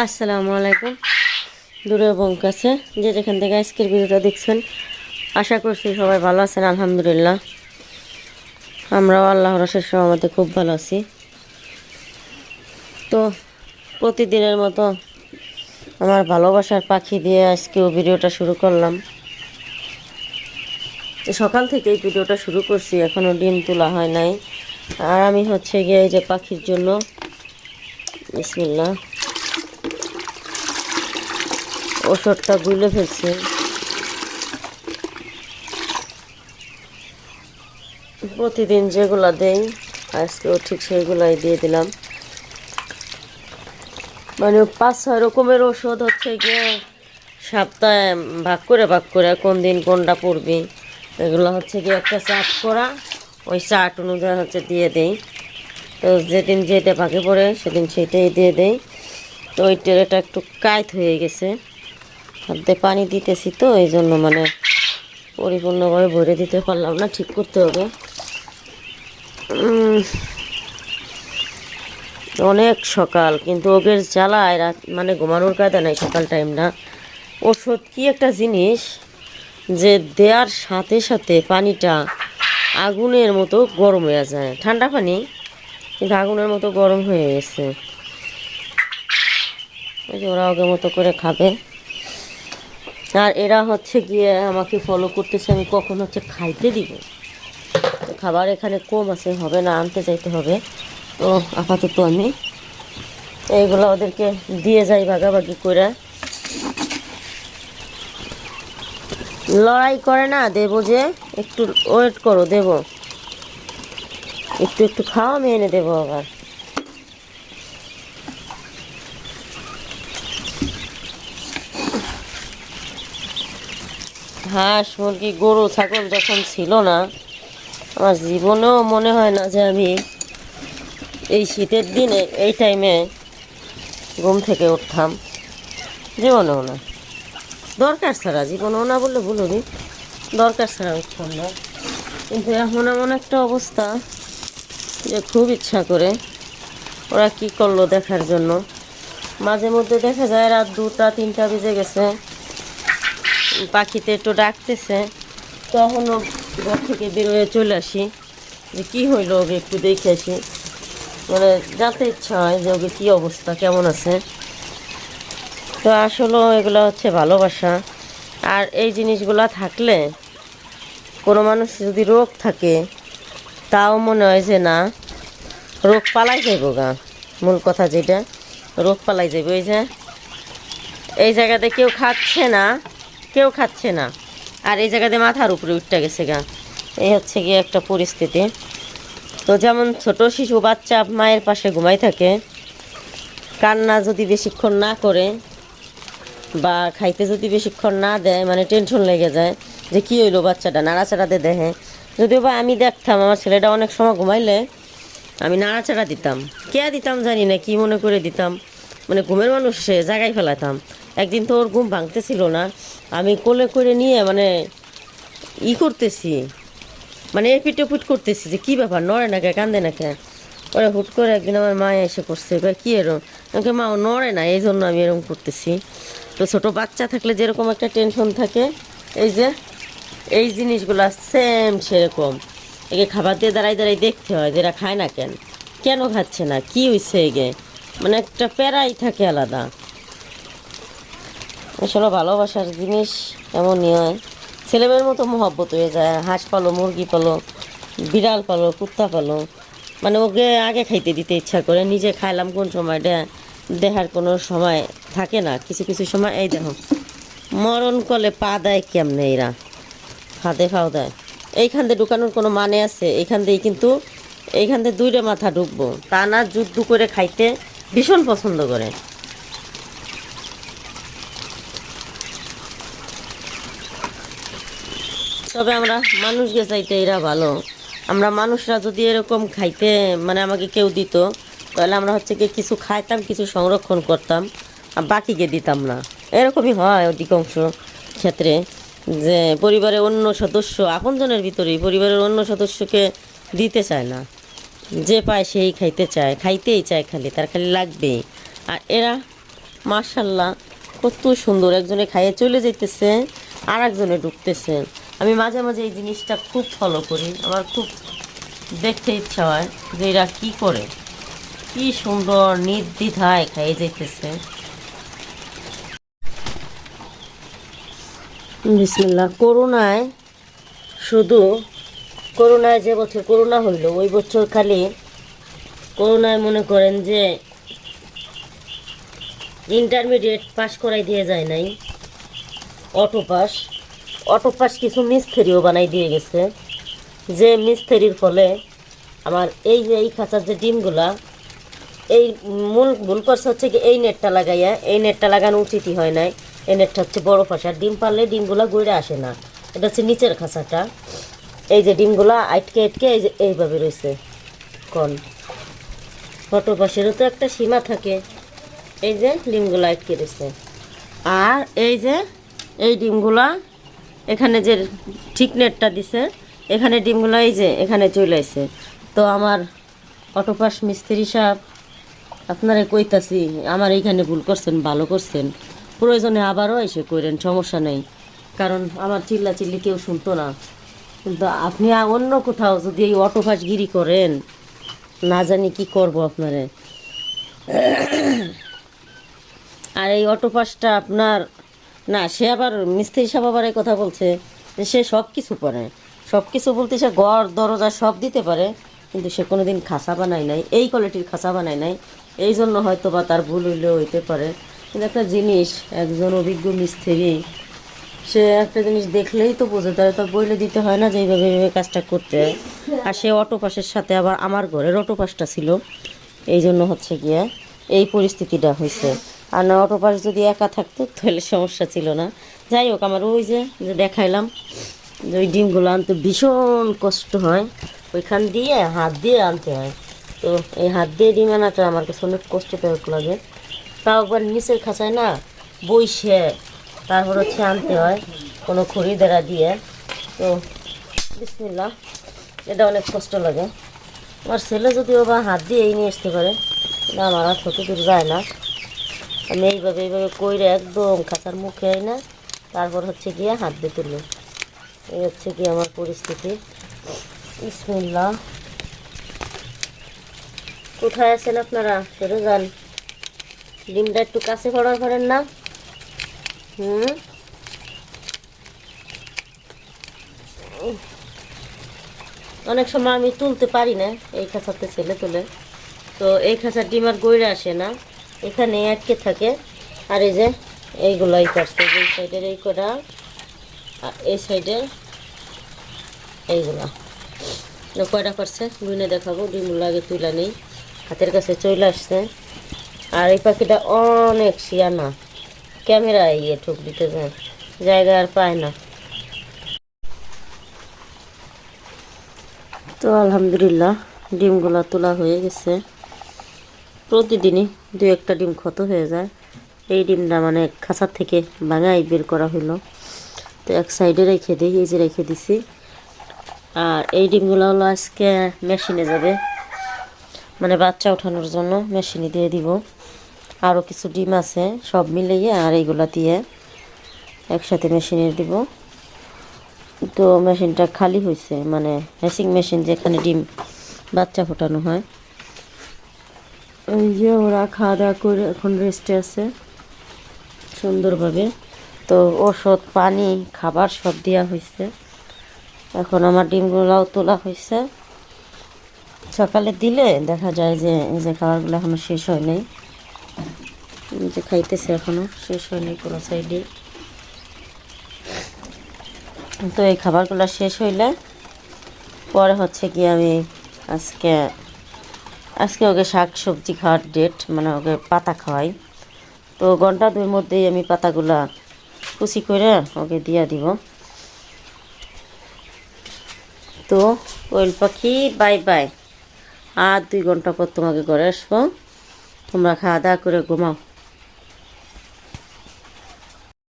আসসালামু আলাইকুম। দূরে এবং কাছে যে যেখান থেকে আজকের ভিডিওটা দেখছেন, আশা করছি সবাই ভালো আছেন, আলহামদুলিল্লাহ। আমরাও আল্লাহ রসের সহমতে খুব ভালো আছি। তো প্রতিদিনের মতো আমার ভালোবাসার পাখি দিয়ে আজকেও ভিডিওটা শুরু করলাম। সকাল থেকেই ভিডিওটা শুরু করছি এখনও ডিম তোলা হয় নাই। আর আমি হচ্ছে গিয়ে এই যে পাখির জন্য, বিসমিল্লাহ। ওষুধটা গুলে ফেলছি। প্রতিদিন যেগুলা দেই আজকেও ঠিক সেইগুলাই দিয়ে দিলাম। মানে পাঁচ ছয় রকমের ওষুধ হচ্ছে গিয়ে সপ্তাহে ভাগ করে ভাগ করে কোন দিন কোনটা পড়বি, এগুলো হচ্ছে গিয়ে একটা চাট করা, ওই চাট অনুযায়ী হচ্ছে দিয়ে দেই। তো যেদিন যেটা ভাগে পড়ে সেদিন সেটাই দিয়ে দেই। তো ওই টেরেটা একটু কাইত হয়ে গেছে। হাতে পানি দিতেছি তো, এই জন্য মানে পরিপূর্ণভাবে ভরে দিতে পারলাম না, ঠিক করতে হবে। অনেক সকাল, কিন্তু ওদের জ্বালায় রাত মানে ঘুমানোর কায়দা নাই সকাল টাইমটা ওষুধ কি একটা জিনিস যে দেওয়ার সাথে সাথে পানিটা আগুনের মতো গরম হয়ে যায়। ঠান্ডা পানি, কিন্তু আগুনের মতো গরম হয়ে গেছে। ওরা ওকে মতো করে খাবে। আর এরা হচ্ছে গিয়ে আমাকে ফলো করতেছে, আমি কখন হচ্ছে খাইতে দিব? খাবার এখানে কম আছে, হবে না, আনতে যাইতে হবে। তো আপাতত আমি এইগুলো ওদেরকে দিয়ে যাই ভাগাভাগি করে। লড়াই করে না, দেবো যে, একটু ওয়েট করো, দেবো। একটু একটু খাওয়া আমি এনে দেবো আবার। হাঁস, মুরগি, গরু, ছাগল যখন ছিল না, আমার জীবনেও মনে হয় না যে আমি এই শীতের দিনে, এই টাইমে ঘুম থেকে উঠতাম। জীবনেও না। দরকার ছাড়া, জীবনেও না বললে ভুলবি দরকার ছাড়া উঠতাম না। কিন্তু এখন এমন একটা অবস্থা যে খুব ইচ্ছা করে ওরা কি করল দেখার জন্য। মাঝে মধ্যে দেখা যায় রাত দুটা, তিনটা বেজে গেছে। পাখিতে একটু ডাকতেছে। তখনও ঘর থেকে বেরোয় চলে আসি। যে কী হইল ওকে একটু দেখে আসি। মানে জানতে ইচ্ছা হয় যে ওকে কী অবস্থা, কেমন আছে। তো আসলে এগুলো হচ্ছে ভালোবাসা। আর এই জিনিসগুলো থাকলে কোনো মানুষ যদি রোগ থাকে, তাও মনে হয় যে না, রোগ পালাই যাইব গা। মূল কথা যেটা, রোগ পালাই যাইব। এই যে, এই জায়গাতে কেউ খাচ্ছে না কেউ খাচ্ছে না। আর এই জায়গাতে মাথার উপরে উঠতে গেছে গা। এই হচ্ছে গিয়ে একটা পরিস্থিতি। তো যেমন ছোট শিশু, বাচ্চা মায়ের পাশে ঘুমাই থাকে, কান্না যদি বেশিক্ষণ না করে বা খাইতে যদি বেশিক্ষণ না দেয় মানে টেনশন লেগে যায়, যে কী হইল বাচ্চাটা নাড়াচাড়াতে দেখে যদিও বা আমি দেখতাম, আমার ছেলেটা অনেক সময় ঘুমাইলে আমি নাড়াচাড়া দিতাম। কে দিতাম জানি না, কি মনে করে দিতাম। মানে ঘুমের মানুষ সে জায়গায় ফেলাতাম একদিন তো ওর ঘুম ভাঙতেছিল না। আমি কোলে করে নিয়ে মানে ই করতেছি। মানে এপিট ওপিট করতেছি যে, কী ব্যাপার? নড়ে না কে? কান্দে না কে? ওরা হুট করে একদিন আমার মা এসে করছে কয় কী এরম? আমাকে মা নড়ে না এই জন্য আমি এরকম করতেছি। তো ছোটো বাচ্চা থাকলে যেরকম একটা টেনশন থাকে, এই যে, এই জিনিসগুলো সেম সেরকম। একে খাবার দিয়ে দাঁড়াই দাঁড়াই দেখতে হয় যেটা খায় না কেন? কেন খাচ্ছে না? কি হয়েছে এগে মানে একটা প্যারাই থাকে আলাদা। আসলে ভালোবাসার জিনিস এমনই হয়। ছেলেমেয়ের মতো মহব্বত হয়ে যায়। হাঁস পালো, মুরগি পালো, বিড়াল পালো, কুত্তা পালো। মানে ওকে আগে খাইতে দিতে ইচ্ছা করে। নিজে খাইলাম কোন সময়টা দেহার কোনো সময় থাকে না। কিছু কিছু সময় এই দেখো, মরণ কলে পা দেয় কেমনে এরা? হাতে খাও দেয়। এইখান দিয়ে ঢুকানোর কোনো মানে আছে? এইখান দিয়ে কিন্তু, এইখান দিয়ে দুইটা মাথা ঢুকবো। তা না, যুদ্ধ করে খাইতে ভীষণ পছন্দ করে। তবে আমরা মানুষকে চাইতে এরা ভালো। আমরা মানুষরা যদি এরকম খাইতে মানে আমাকে কেউ দিত, তাহলে আমরা হচ্ছে কি কিছু খাইতাম, কিছু সংরক্ষণ করতাম, আর বাকিকে দিতাম না। এরকমই হয় অধিকাংশ ক্ষেত্রে যে পরিবারের অন্য সদস্য, আপনজনের ভিতরেই পরিবারের অন্য সদস্যকে দিতে চায় না। যে পায় সেই খাইতে চায়, খাইতেই চায় খালি, তার খালি লাগবেই। আর এরা মার্শাল্লাহ কত সুন্দর, একজনে খাইয়ে চলে যেতেছে আর একজনে ঢুকতেছে। আমি মাঝে মাঝে এই জিনিসটা খুব ফলো করি। আমার খুব দেখতে ইচ্ছা হয় যে এরা কী করে। কি সুন্দর নির্দ্বিধায় খাইয়ে যাইতেছে। বিসমিল্লাহ করোনায় শুধু করোনায় যে বছর করোনা হইল, ওই বছর খালি করোনায় মনে করেন যে ইন্টারমিডিয়েট পাস করাই দিয়ে যায় নাই অটো পাস অটো পাস কিছু মিস্ত্রিও বানাই দিয়ে গেছে। যে মিস্ত্রির ফলে আমার এই যে এই খাঁচার যে ডিমগুলা, এই মূল ভুল করছে হচ্ছে কি এই নেটটা লাগাইয়া, এই নেটটা লাগানো উচিতই হয় নাই। এই নেটটা হচ্ছে বড় ফাঁসা ডিম পারলে ডিমগুলা গড়ে আসে না। এটা হচ্ছে নিচের খাঁচাটা। এই যে ডিমগুলা আটকে আটকে এই যে এইভাবে রয়েছে কন। ফটো পাশেরও তো একটা সীমা থাকে। এই যে ডিমগুলা আটকে রয়েছে আর এই যে এই ডিমগুলা এখানে যে ঠিক নেটটা দিছে, এখানে ডিমগুলা এই যে এখানে চলে আসে তো আমার অটোপাস মিস্ত্রি সাহেব, আপনারা কইতাছি, আমার এইখানে ভুল করছেন, ভালো করছেন। প্রয়োজনে আবারও এসে কইরেন, সমস্যা নেই। কারণ আমার চিল্লা চিল্লি কেউ শুনতো না। কিন্তু আপনি অন্য কোথাও যদি এই অটোপাসগিরি করেন, না জানি কি করব আপনারে। আর এই অটোপাসটা আপনার না, সে আবার মিস্ত্রি সাহেব আবার কথা বলছে যে সে সব কিছু পারে। সব কিছু বলতে সে ঘর, দরজা সব দিতে পারে, কিন্তু সে কোনো দিন খাঁচা বানায় নাই, এই কোয়ালিটির খাঁচা বানায় নাই। এই জন্য হয়তো বা তার ভুল হইলেও হইতে পারে। কিন্তু একটা জিনিস, একজন অভিজ্ঞ মিস্ত্রি, সে একটা জিনিস দেখলেই তো বোঝে, তাহলে তো বইলে দিতে হয় না যে এইভাবে এইভাবে কাজটা করতে। হয় আর সে অটো পাসের সাথে আবার আমার ঘরের অটো পাসটা ছিল। এই জন্য হচ্ছে গিয়ে এই পরিস্থিতিটা হয়েছে আর না অটো পাস যদি একা থাকতো, তাহলে সমস্যা ছিল না। যাই হোক, আমার ওই যে দেখাইলাম, যে ওই ডিমগুলো আনতে ভীষণ কষ্ট হয়। ওইখান দিয়ে হাত দিয়ে আনতে হয়। তো এই হাত দিয়ে ডিম আনাটা আমার কাছে অনেক কষ্টদায়ক লাগে। তাও একবার নিচের খাঁচায় না বইসে তারপর হচ্ছে আনতে হয় কোনো খরিদেরা দিয়ে। তো বিসমিল্লা এটা অনেক কষ্ট লাগে। আমার ছেলে যদিও বা হাত দিয়ে এই নিয়ে আসতে পারে আমার আর দূর যায় না। আমি এইভাবে এইভাবে কইরে একদম খাঁচার মুখে না তারপর হচ্ছে গিয়ে হাত দিয়ে তুললো এই হচ্ছে কি আমার পরিস্থিতি। বিসমিল্লা কোথায় আছেন আপনারা? সেটা যান ডিমটা একটু কাছে পড়ার পারেন না? হুম? অনেক সময় আমি তুলতে পারি না এই খাঁচাতে ছেলে তুলে। তো এই খাঁচার ডিম আর গইরে আসে না। এখানে আটকে থাকে। আর এই যে এইগুলাই করছে এই সাইডের এই কটা, আর এই সাইডের এইগুলা। কয়টা করছে? গুইনে দেখাবো ডিমগুলো আগে তুলে নেই। হাতের কাছে চলে আসছে। আর এই পাখিটা অনেক শিয়ানা। ক্যামেরা ইয়ে ঠুক দিতে যায়, জায়গা আর পায় না। তো আলহামদুলিল্লাহ, ডিমগুলো তোলা হয়ে গেছে। প্রতিদিনই দু একটা ডিম ক্ষত হয়ে যায়। এই ডিমটা মানে খাঁচার থেকে ভাঙাই বের করা হলো তো এক সাইডে রেখে দিই, এই যে রেখে দিছি। আর এই ডিমগুলো হলো আজকে মেশিনে যাবে। মানে বাচ্চা ওঠানোর জন্য মেশিনে দিয়ে দিব। আরও কিছু ডিম আছে, সব মিলিয়ে আর এইগুলা দিয়ে একসাথে মেশিনে দিব। তো মেশিনটা খালি হয়েছে মানে হ্যাসিং মেশিন যেখানে ডিম বাচ্চা ফোটানো হয়। ওই যে ওরা খাওয়া দাওয়া করে এখন রেস্টে আছে, সুন্দরভাবে। তো ওষুধ পানি, খাবার সব দেওয়া হয়েছে এখন আমার ডিমগুলাও তোলা হয়েছে সকালে দিলে দেখা যায় যে এই যে খাবারগুলো এখনও শেষ হয় নাই। যে খাইতেছে এখনও শেষ হয়নি কোনো সাইডে তো এই খাবারগুলো শেষ হইলে পরে হচ্ছে কি আমি আজকে আজকে ওকে শাক সবজি খাওয়ার ডেট মানে ওকে পাতা খাওয়াই। তো ঘণ্টা দুই মধ্যেই আমি পাতাগুলা কুচি করে ওকে দিয়া দিব। তো কোয়েল পাখি বাই বাই আর দুই ঘণ্টা পর তোমাকে ঘরে আসব। তোমরা খাওয়া দাওয়া করে ঘুমাও।